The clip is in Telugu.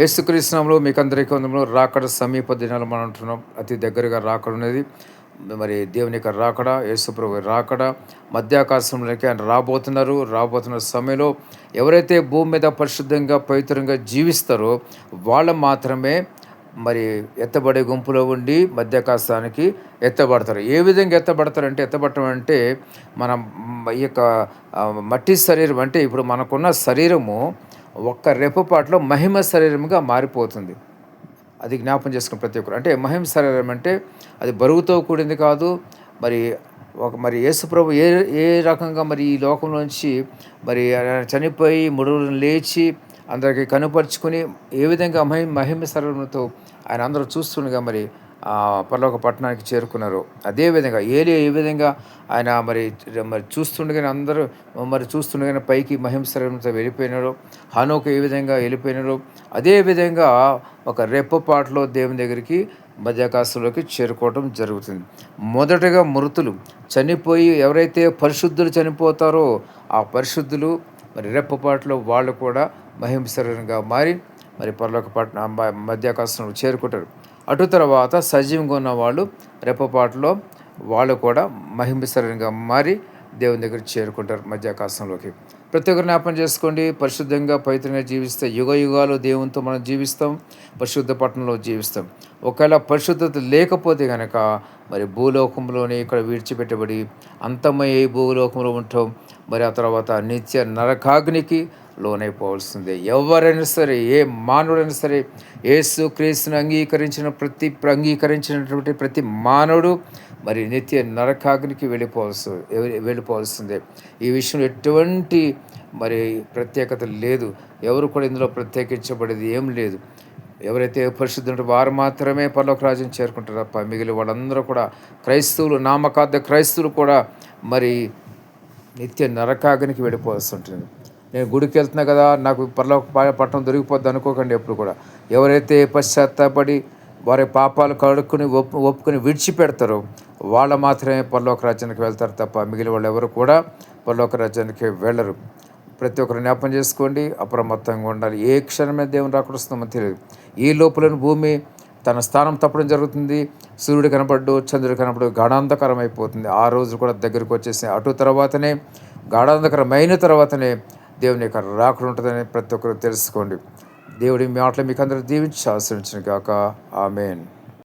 యేసుక్రీస్తునంలో మీకు అందరికీ వందములు రాకడ సమీప దినాలు మనం అంటున్నాం. అతి దగ్గరగా రాకడ ఉన్నది. మరి దేవుని యొక్క రాకడ యేసుప్రభు రాకడ మధ్యాకాశంలోకి ఆయన రాబోతున్నారు. రాబోతున్న సమయంలో ఎవరైతే భూమి మీద పరిశుద్ధంగా పవిత్రంగా జీవిస్తారో వాళ్ళు మాత్రమే మరి ఎత్తబడే గుంపులో ఉండి మధ్యాకాశానికి ఎత్తబడతారు. ఏ విధంగా ఎత్తబడతారంటే ఎత్తబడటం అంటే మనం ఈ యొక్క మట్టి శరీరం అంటే ఇప్పుడు మనకున్న శరీరము ఒక్క రెప్పపాట్లో మహిమ శరీరముగా మారిపోతుంది. అది జ్ఞాపం చేసుకున్న ప్రతి ఒక్కరు. అంటే మహిమ శరీరం అంటే అది బరువుతో కూడింది కాదు. మరి ఒక మరి యేసుప్రభు ఏ ఏ రకంగా మరి ఈ లోకంలోంచి మరి ఆయన చనిపోయి ముడులను లేచి అందరికి కనుపరుచుకుని ఏ విధంగా మహి మహిమ శరీరంతో ఆయన అందరూ చూస్తుండగా మరి పరలోక పట్టణానికి చేరుకున్నారు. అదేవిధంగా ఏలి ఏ విధంగా ఆయన మరి మరి చూస్తుండగానే అందరూ మరి చూస్తుండగానే పైకి మహిమ వెళ్ళిపోయినారు. హనోకు ఏ విధంగా వెళ్ళిపోయినారు. అదేవిధంగా ఒక రెప్పపాటులో దేవుని దగ్గరికి మధ్యాకాశంలోకి చేరుకోవడం జరుగుతుంది. మొదటగా మృతులు చనిపోయి ఎవరైతే పరిశుద్ధులు చనిపోతారో ఆ పరిశుద్ధులు మరి రెప్పపాటులో వాళ్ళు కూడా మహిమ శరీరంగా మారి మరి పరలోక పట్టణ మధ్యాకాశంలో చేరుకుంటారు. అటు తర్వాత సజీవంగా ఉన్న వాళ్ళు రెప్పపాటులో వాళ్ళు కూడా మహిమ మారి దేవుని దగ్గర చేరుకుంటారు మధ్యాకాశంలోకి. ప్రతి ఒక్కరు జ్ఞాపం చేసుకోండి. పరిశుద్ధంగా పవిత్రంగా జీవిస్తే యుగ యుగాలు దేవునితో మనం జీవిస్తాం. పరిశుద్ధ పట్టణంలో జీవిస్తాం. ఒకవేళ పరిశుద్ధత లేకపోతే కనుక మరి భూలోకంలోనే ఇక్కడ విడిచిపెట్టబడి అంతమయ్యే భూలోకంలో ఉంటాం. మరి ఆ తర్వాత నిత్య నరకాగ్నికి లోనైపోవాల్సిందే. ఎవరైనా సరే ఏ మానవుడైనా సరే యేసు క్రీస్తుని అంగీకరించిన ప్రతి అంగీకరించినటువంటి ప్రతి మానవుడు మరి నిత్య నరకాగ్నికి వెళ్ళిపోవాల్సి వెళ్ళిపోవాల్సిందే. ఈ విషయంలో ఎటువంటి మరి ప్రత్యేకత లేదు. ఎవరు కూడా ఇందులో ప్రత్యేకించబడేది ఏం లేదు. ఎవరైతే పరిశుద్ధుంటే వారు మాత్రమే పరలోక రాజ్యం చేరుకుంటారు తప్ప మిగిలిన వాళ్ళందరూ కూడా క్రైస్తవులు నామకార్థ క్రైస్తవులు కూడా మరి నిత్య నరకాగ్నికి వెళ్ళిపోవాల్సి ఉంటుంది. నేను గుడికి వెళ్తున్నా కదా నాకు పరలోక పట్టణం దొరికిపోద్ది అనుకోకండి ఎప్పుడు కూడా. ఎవరైతే పశ్చాత్తాపడి వారి పాపాలు కడుక్కుని ఒప్పు ఒప్పుకొని విడిచిపెడతారో వాళ్ళు మాత్రమే పరలోక రాజ్యానికి వెళ్తారు తప్ప మిగిలిన వాళ్ళు ఎవరు కూడా పరలోక రాజ్యానికి వెళ్ళరు. ప్రతి ఒక్కరు జ్ఞాపం చేసుకోండి అప్రమత్తంగా ఉండాలి. ఏ క్షణమే దేవుని రాకూడస్తుందో తెలియదు. ఈ లోపలని భూమి తన స్థానం తప్పడం జరుగుతుంది. సూర్యుడు కనపడ్డు చంద్రుడు కనపడు గాఢాంధకరం అయిపోతుంది. ఆ రోజు కూడా దగ్గరికి వచ్చేసి అటు తర్వాతనే గాఢాంధకరమైన తర్వాతనే దేవుని యొక్క రాకుడు ఉంటుందని ప్రతి ఒక్కరు తెలుసుకోండి. దేవుడి మీ మాటలు మీకు అందరూ దీవించి ఆశ్రయించిన కాక ఆమెన్.